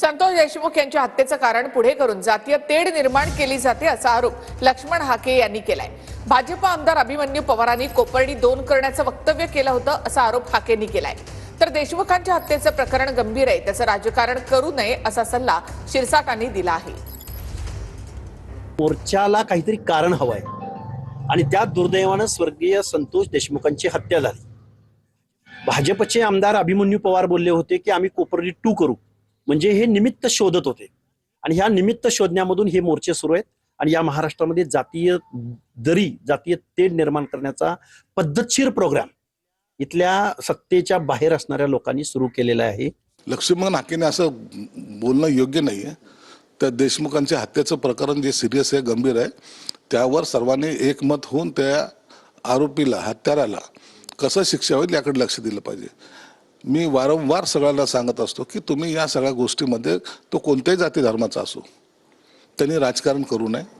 संतोष देशमुख यांच्या हत्येचं कारण पुढे करून जातीय तेढ निर्माण केली जाते असा आरोप लक्ष्मण हाके यांनी केलाय. भाजप आमदार अभिमन्यू पवारांनी कोपर्डी दोन करण्याचं वक्तव्य केलं होतं असा आरोप हाकेंनी केलाय. तर देशमुखांच्या हत्येचं प्रकरण गंभीर आहे त्याचं राजकारण करू नये असा सल्ला शिरसाटांनी दिला आहे. मोर्चाला काहीतरी कारण हवंय. आणि त्या दुर्दैवानं स्वर्गीय संतोष देशमुखांची हत्या झाली. भाजपचे आमदार अभिमन्यू पवार बोलले होते की आम्ही कोपर्डी टू करू. म्हणजे हे निमित्त शोधत होते. आणि ह्या निमित्त शोधण्यामधून हे मोर्चे सुरू आहेत. आणि या महाराष्ट्रामध्ये जातीय दरी जातीय तेढ निर्माण करण्याचा पद्धतशीर प्रोग्राम इथल्या सत्तेच्या बाहेर असणाऱ्या लोकांनी सुरू केलेला आहे. लक्ष्मण हाकेने असं बोलणं योग्य नाही आहे त्या देशमुखांच्या हत्येचं प्रकरण जे सिरियस आहे गंभीर आहे त्यावर सर्वांनी एकमत होऊन त्या आरोपीला हत्याराला कसं शिक्षा होईल याकडे लक्ष दिलं पाहिजे. मी वारंवार सगळ्यांना सांगत असतो की तुम्ही या सगळ्या गोष्टीमध्ये तो कोणत्याही जाती धर्माचा असो. त्यांनी राजकारण करू नये.